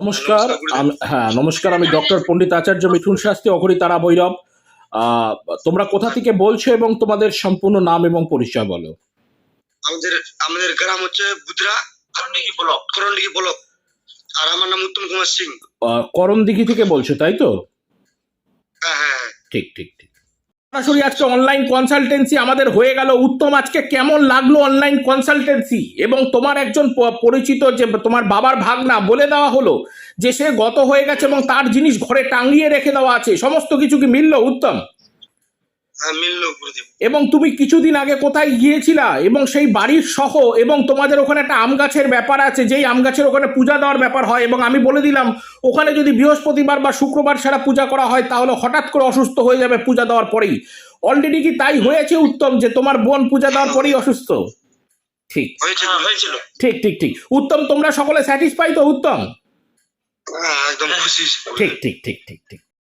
নমস্কার হ্যাঁ নমস্কার আমি ডক্টর পণ্ডিত আচার্য মিঠুন শাস্ত্রী অঘরি তারা ভৈরব। তোমরা কোথা থেকে বলছো এবং তোমাদের সম্পূর্ণ নাম এবং পরিচয় বলো। আমাদের আমাদের গ্রাম হচ্ছে বুধরা করণডিগি ব্লক করণডিগি ব্লক। আর আমার নাম উত্তম কুমার সিং। করণদিঘি থেকে বলছো তাই তো? হ্যাঁ হ্যাঁ হ্যাঁ। ঠিক ঠিক ঠিক। সরাসরি আজকে অনলাইন কনসালটেন্সি আমাদের হয়ে গেল। উত্তম, আজকে কেমন লাগল অনলাইন কনসালটেন্সি এবং তোমার একজন পরিচিত যে তোমার বাবার ভাগনা, বলে দেওয়া হলো যে সে গত হয়ে গেছে এবং তার জিনিস ঘরে টাঙিয়ে রেখে দেওয়া আছে। সমস্ত কিছু কি মিললো, উত্তম? এবং তুমি কিছুদিন আগে কোথায় গিয়েছিলা এবং সেই বাড়ির সহ এবং তোমাদের ওখানে একটা আম গাছের ব্যাপার আছে যেই আম গাছের ওখানে পূজা দেওয়ার ব্যাপার হয় এবং আমি বলে দিলাম ওখানে যদি বৃহস্পতিবার বা শুক্রবার ছাড়া পূজা করা হয় তাহলে হঠাৎ করে অসুস্থ হয়ে যাবে পূজা দেওয়ার পরেই। অলরেডি কি তাই হয়েছে উত্তম যে তোমার বোন পূজা দেওয়ার পরেই অসুস্থ? ঠিক। ঠিক ঠিক ঠিক। উত্তম তোমরা সকলে স্যাটিসফাই তো উত্তম? হ্যাঁ ঠিক ঠিক ঠিক ঠিক ঠিক।